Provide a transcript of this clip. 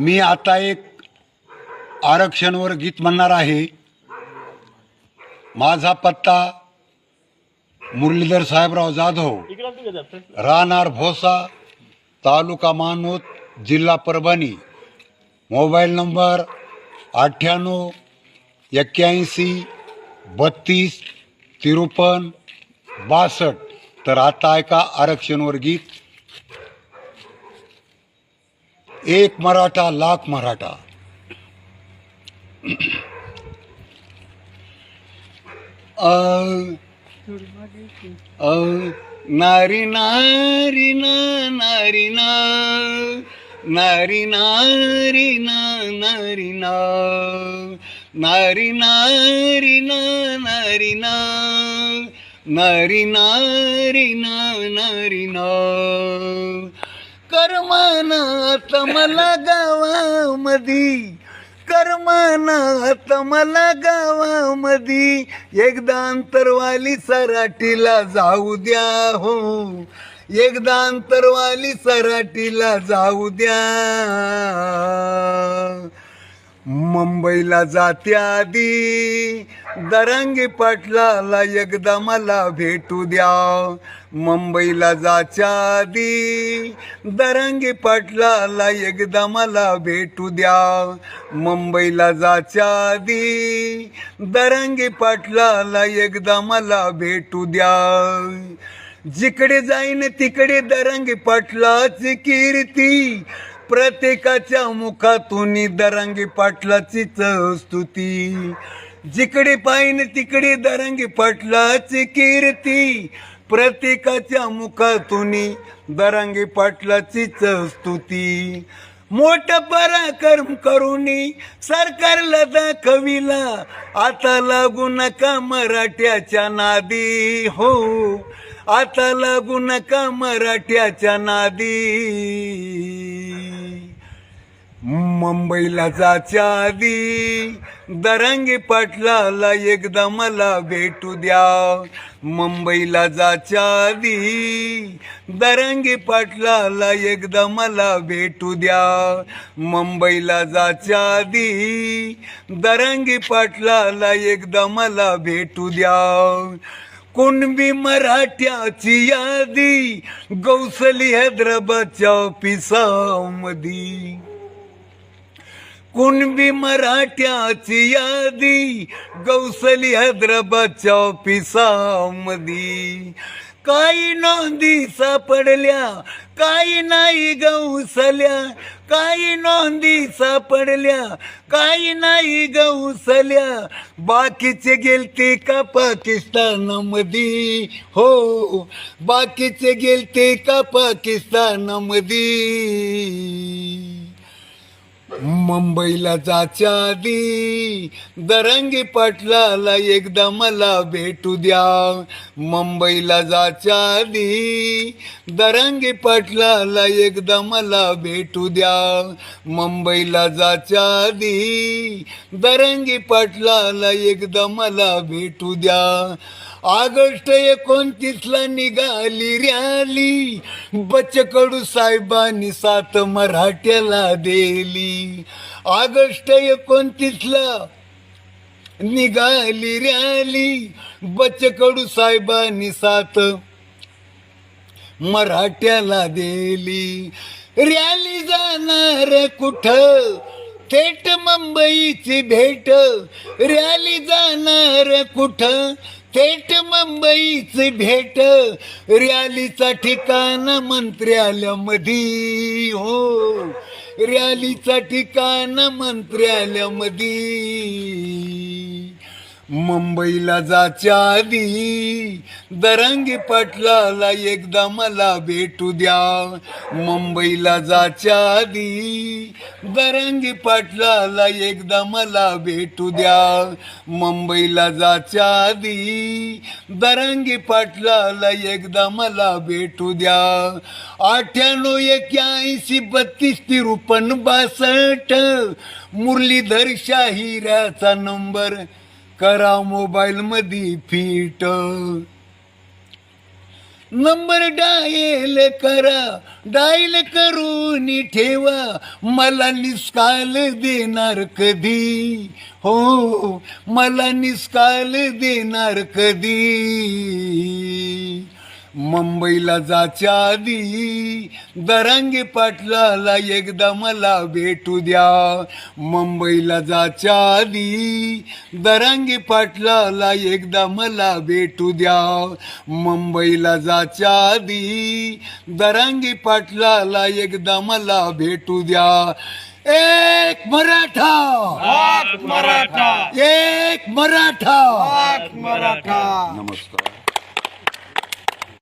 मी आता एक आरक्षणवर गीत म्हणणार आहे. माझा पत्ता मुरलीधर साहेबराव जाधव. राहणार भोसा तालुका मानूत जिल्हा परभणी. मोबाईल नंबर अठ्ठ्याण्णव एक्क्याऐंशी बत्तीस तिरुपन बासष्ट. तर आता ऐका आरक्षणवर गीत. एक मराठा लाख मराठा. नारी नारी ना नारी ना नारी नारी ना नारी ना नारी नारी ना नारी ना नारी नारी ना नारी ना. कर्मानात मला गावामधी. कर्मानात मला गावामधी. एकदा अंतरवाली सराटीला जाऊ द्या हो. एकदा अंतरवाली सराटीला जाऊ द्या. मुंबईला जाते आधी. दरंगी पाटलाला एकदा मला भेटू द्या. मुंबईला जाच्या आधी. दरंगी पाटलाला एकदा मला भेटू द्या. मुंबईला जाच्या आधी. दरंगी पाटलाला एकदा मला भेटू द्या. जिकडे जाईन तिकडे दरंगी पाटलाची कीर्ती. प्रत्येकाच्या मुखातून दरंगी पाटलाची स्तुती. जिकडे पाहिन तिकडे दरंगी पाटलाची कीर्ती. प्रत्येकाच्या मुखातून दरंगी पाटलाची स्तुती. मोठ पराक्रम करून सरकारला दाखविला आता लागू नका मराठ्याच्या नादी हो. आता लागू नका मराठ्याच्या नादी. मुंबईला जाच्या आधी दरंगी पाटलाला एकदा मला भेटू द्या. मुंबईला जाच्या आधी दरंगी पाटलाला एकदा मला भेटू द्या. मुंबईला जाच्या आधी दरंगी पाटलाला एकदा मला भेटू द्या. कुणबी मराठ्याची यादी गौसली हैदराबादच्या पिसामधी कुणबी मराठ्याची यादी? गौसली हैदराबादच्या ऑफिसामधी. काही नोंदी सापडल्या काही नाही गौसल्या. काही नोंदी सापडल्या काही नाही गौसल्या. बाकीचे गेलते का पाकिस्तानामध्ये हो बाकीचे गेलते का पाकिस्तानामध्ये मुंबईला जाच्या आधी दरंगी पाटलाला एकदा मला भेटू द्या. मुंबईला जाच्या आधी दरंगी पाटलाला एकदा मला भेटू द्या. मुंबईला जाच्या आधी दरंगी पाटलाला एकदा मला भेटू द्या. ऑगस्ट एकोणतीसला निघाली रॅली. बचकडू साहेबांनी सात मराठ्याला दिली. ऑगस्ट एकोणतीसला निघाली रॅली. बचकडू साहेबांनी सात मराठ्याला दिली. रॅली जाणार कुठं? थेट मुंबईची भेट. रॅली जाणार कुठं? थेट मुंबईची भेट. रॅलीचा ठिकाण मंत्र्यालयामध्ये हो. रॅलीचा ठिकाण मंत्र्यालयामध्ये मुंबईला जाच्या आधी दरंगी पाटलाला एकदा मला भेटू द्या. मुंबईला जाच्या आधी दरंगी पाटलाला एकदा मला भेटू द्या. मुंबईला जाच्या आधी दरंगी पाटलाला एकदा मला भेटू द्या. अठ्ठ्याण्णव एक्याऐंशी बत्तीस तिरुपन्न बासष्ट मुरलीधर शाहिराचा नंबर करा मोबाईल मधी फिट. नंबर डायल करा डायल करून ठेवा. मला निस्काल देणार कधी? हो मला निस्काल देणार कधी? मुंबईला जाच्या आधी दरांगे पाटलाला एकदा मला भेटू द्या. मुंबईला जाच्या आधी दरांगे पाटलाला एकदा मला भेटू द्या. मुंबईला जाच्या आधी दरांगे पाटलाला एकदा मला भेटू द्या. एक मराठा. मराठा. एक मराठा. मराठा. नमस्कार.